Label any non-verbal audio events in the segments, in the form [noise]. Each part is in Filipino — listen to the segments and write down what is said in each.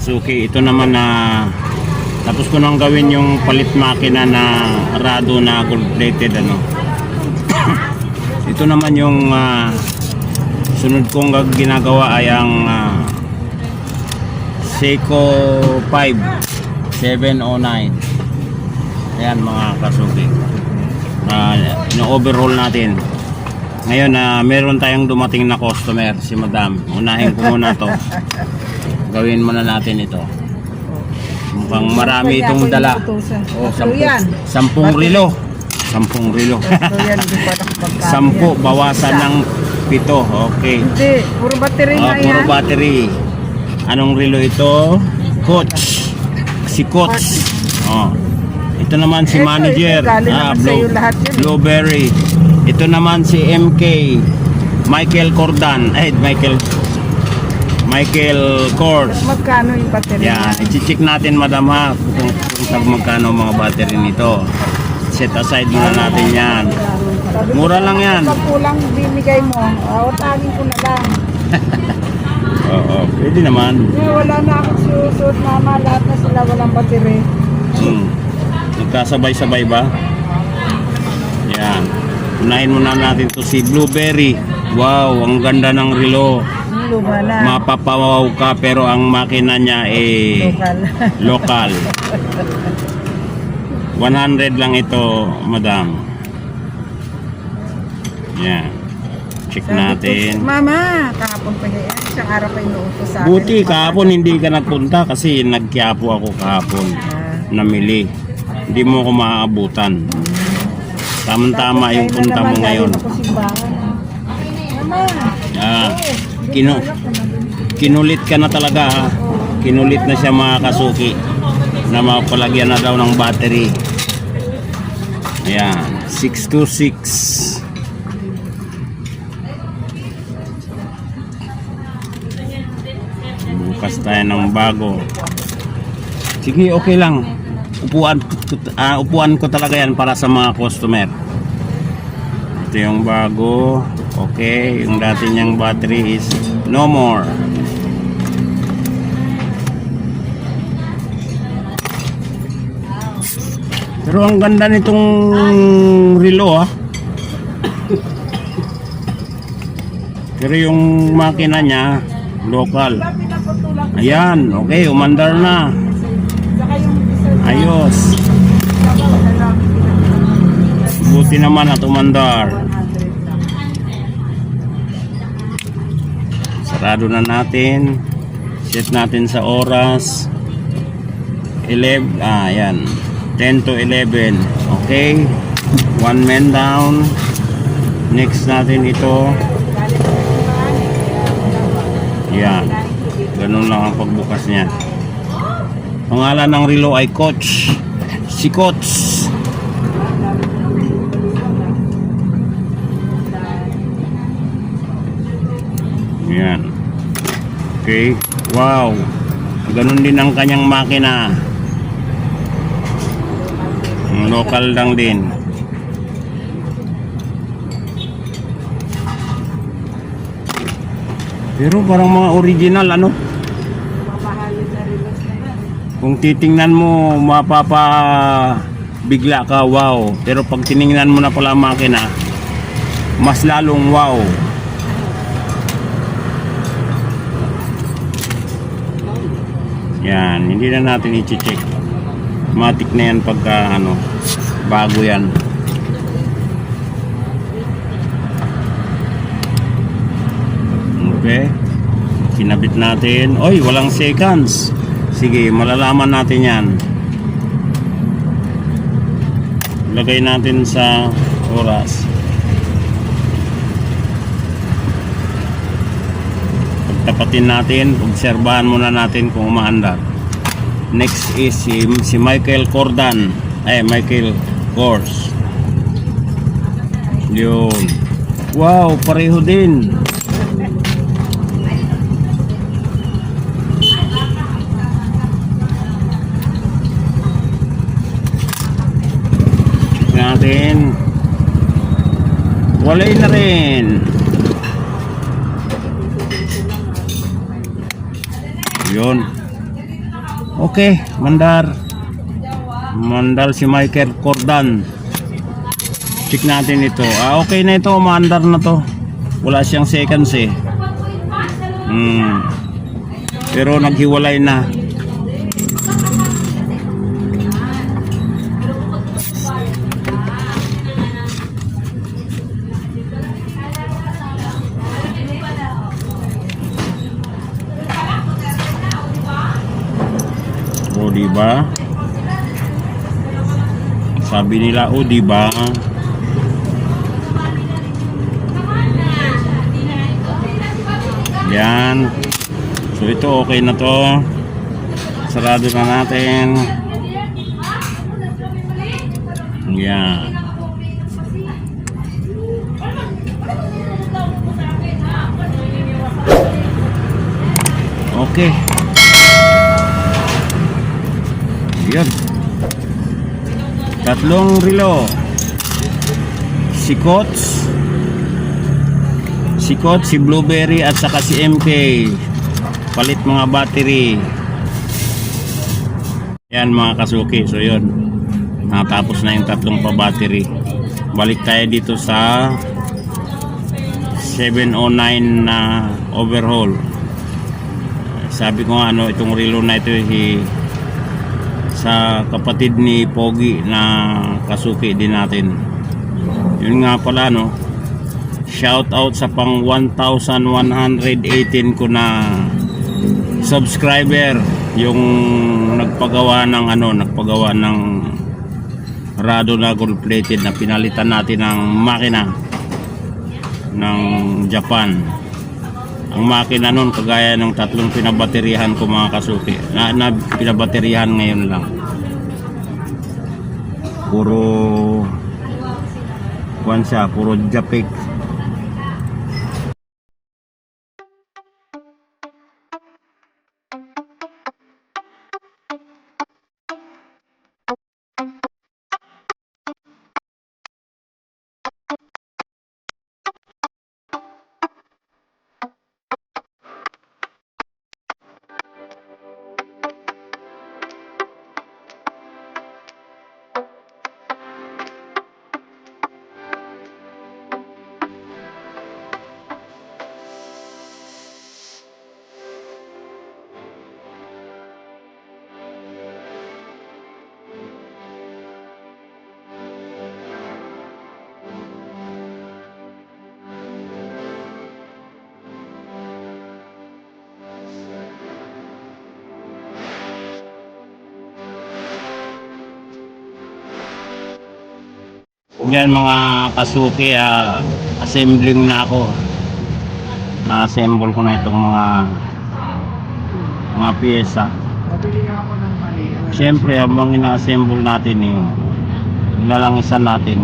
kasuki. Ito naman na tapos ko nang gawin yung palit makina na Rado na gold plated ano. [coughs] Ito naman yung ah, sunod kong ginagawa ay ang ah, Seiko 5 709. Ayan mga kasuki. Uh, overhaul natin. Ngayon na meron tayong dumating na customer, si Madam. Unahin ko muna to. [laughs] Gawin muna natin ito. Mukhang marami itong dala. Oh, sampu, yan. sampung rilo. Sampung rilo. [laughs] Sampu, bawasan ng pito. Okay. Hindi, puro battery Oh, puro yan. battery. Anong relo ito? Coach. Si Coach. Oh. Ito naman si manager. yun eh. Blueberry. Ito naman si MK. Michael Cordan. Eh, Michael. Michael Kors. Magkano yung battery Yan, i-check natin madam ha kung, kung magkano mga battery nito. Set aside muna natin yan. Mura lang yan. Pag kulang binigay mo, uh, utangin ko na lang. [laughs] Oo, pwede naman. Eh, wala na akong susunod mama, lahat na sila walang battery. Hmm. Nagkasabay-sabay ba? Yan. Unahin muna natin to si Blueberry. Wow, ang ganda ng relo. Yung luma na. Mapapawaw ka pero ang makina niya eh Local. local. 100 lang ito, madam. Yan. Check Sabi ko, natin. Mama, kahapon pa yan. Isang araw pa inuutos sa akin. Buti kahapon hindi ka nagpunta kasi nagkiapo ako kahapon. Ah. Namili. Hindi mo ako maaabutan. Tama-tama yung punta mo ngayon. ako simbahan. Mama, Ah, eh, kinu kinulit ka na talaga ha. Kinulit na siya mga kasuki na mapalagyan na daw ng battery. Ayan, 626. Bukas tayo ng bago. Sige, okay lang. Upuan, ah, upuan ko talaga yan para sa mga customer. Ito yung bago. Okay, yung dati niyang battery is no more. Pero ang ganda nitong relo ah. Pero yung makina niya, local. Ayan, okay, umandar na. Ayos. Buti naman at umandar. 100 lang. Sarado na natin. Set natin sa oras. 11, ah, yan. 10 to 11. Okay. One man down. Next natin ito. Yan. Ganun lang ang pagbukas niya. Pangalan ng relo ay Coach. Si Coach. Yan. Okay. Wow. Ganun din ang kanyang makina. Local lang din. Pero parang mga original ano. Kung titingnan mo, mapapa bigla ka, wow. Pero pag tiningnan mo na pala ang makina, mas lalong wow. Yan, hindi na natin i-check. Matik na yan pagka ano, bago yan. Okay. Kinabit natin. Oy, walang seconds. Sige, malalaman natin yan. Lagay natin sa oras. Pagtapatin natin, obserbahan muna natin kung umaandar. Next is si, si Michael Cordan. Eh, Michael Kors. Yun. Wow, pareho din. natin walay na rin yun Okay, mandar. Mandal si Michael Cordan. Check natin ito. Ah, okay na ito, mandar na to. Wala siyang seconds eh. Hmm. Pero naghiwalay na. Ba? Sabi nila, o, di ba? Yan. So, ito okay na to. Sarado na natin. Yan. Okay. Yun. Tatlong relo. Si Kots. Si Kots, si Blueberry at saka si MK. Palit mga battery. Yan mga kasuki. So yun. Natapos na yung tatlong pa battery. Balik tayo dito sa 709 na overhaul. Sabi ko nga ano itong relo na ito hi, sa kapatid ni Pogi na kasuki din natin. Yun nga pala no. Shout out sa pang 1118 ko na subscriber yung nagpagawa ng ano, nagpagawa ng Rado na gold plated na pinalitan natin ng makina ng Japan. Ang makina nun kagaya ng tatlong pinabaterihan ko mga kasuki. Na, na pinabaterihan ngayon lang. Puro kuwan siya, puro Japik. Yan mga kasuki, ah, assembling na ako. Na-assemble ko na itong mga mga pyesa. Siyempre, habang ina-assemble natin yung nalangisan natin.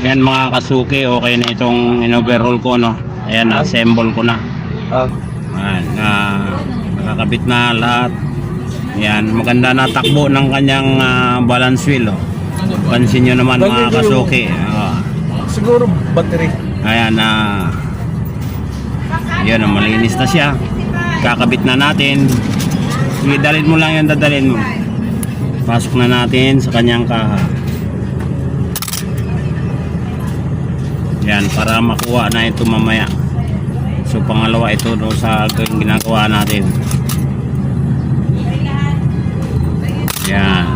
Yan mga kasuki, okay na itong in-overhaul ko, no? Ayan, assemble ko na. Ah, Ayan, na nakakabit na lahat. Yan, maganda na takbo ng kanyang ah, balance wheel. Oh. Pansin nyo naman mga kasuki. Ah, Siguro battery. ayan na yan, oh, malinis na siya. Kakabit na natin. Sige, dalhin mo lang yan, dadalhin mo. Pasok na natin sa kanyang kaha. Yan, para makuha na ito mamaya. So, pangalawa ito no, sa ginagawa natin. Yan.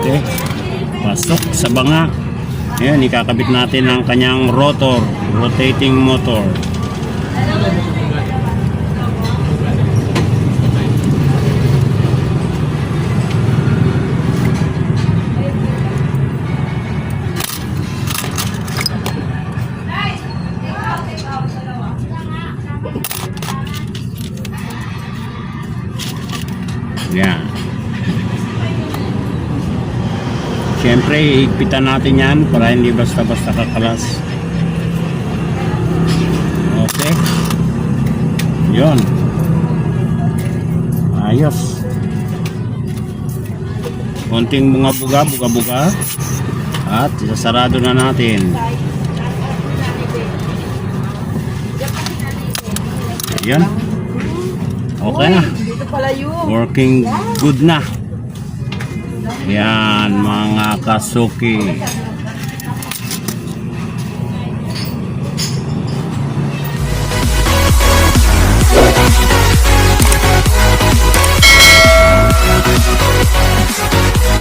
Okay. Pasok sa banga. Ayan, ikakabit natin ang kanyang rotor, rotating motor. Yan. Siyempre, higpitan natin yan para hindi basta-basta kakalas. Okay. Yun. Ayos. Konting bunga-buga, buga-buga. At isasarado na natin. Yan. Okay na. Working good na. Yan mga kasuki.